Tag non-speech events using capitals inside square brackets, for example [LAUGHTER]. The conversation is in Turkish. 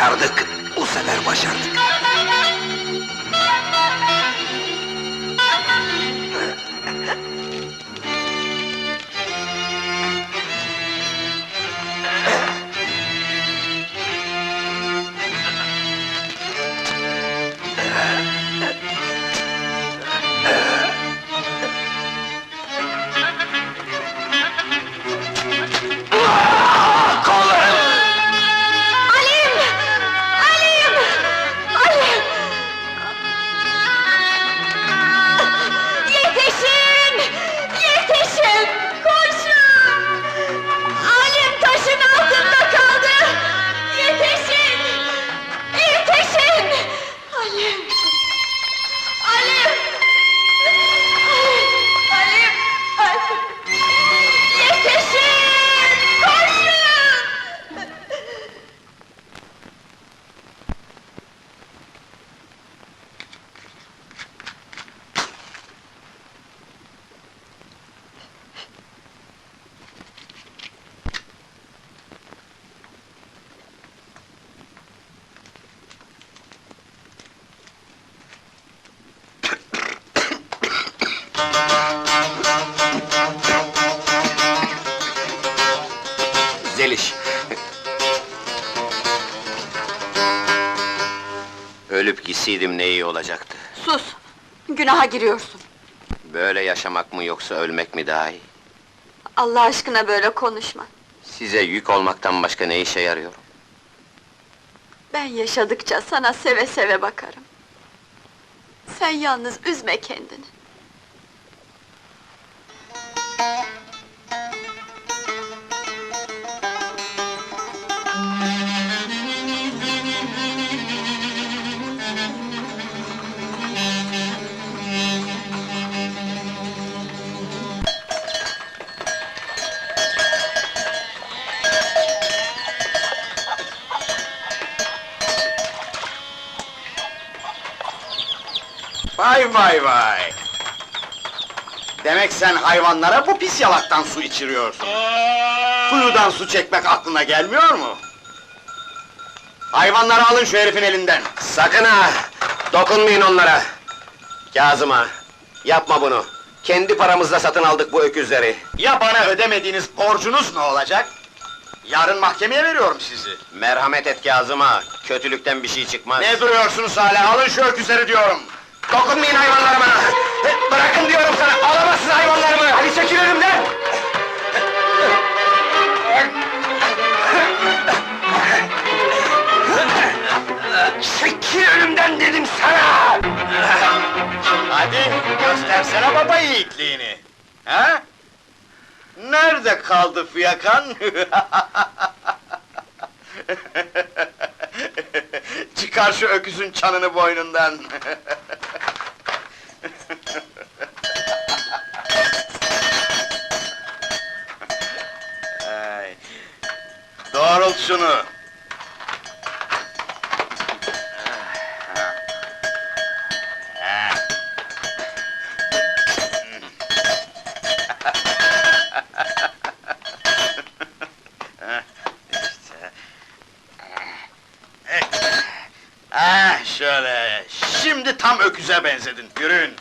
Başardık. Bu sefer başardık. Zeliş. Ölüp gitseydim ne iyi olacaktı. Sus! Günaha giriyorsun. Böyle yaşamak mı yoksa ölmek mi daha iyi? Allah aşkına böyle konuşma. Size yük olmaktan başka ne işe yarıyorum? Ben yaşadıkça sana seve seve bakarım. Sen yalnız üzme kendini. Vay vay vay! Demek sen hayvanlara bu pis yalaktan su içiriyorsun. Kuyudan su çekmek aklına gelmiyor mu? Hayvanları alın şu herifin elinden. Sakın ha! Dokunmayın onlara! Kazıma, yapma bunu! Kendi paramızla satın aldık bu öküzleri. Ya bana ödemediğiniz borcunuz ne olacak? Yarın mahkemeye veriyorum sizi. Merhamet et Kazıma, kötülükten bir şey çıkmaz. Ne duruyorsunuz hala? Alın şu öküzleri diyorum. Dokunmayın hayvanlarıma! Bırakın diyorum sana, alamazsın hayvanlarımı! Hadi çekil önümden! Çekil önümden dedim sana! Hadi göstersene baba yiğitliğini. Ha? Nerede kaldı fiyakan? [LAUGHS] Çıkar şu öküzün çanını boynundan. [LAUGHS] şunu. [LAUGHS] Ah şöyle. Şimdi tam öküze benzedin. Yürüyün.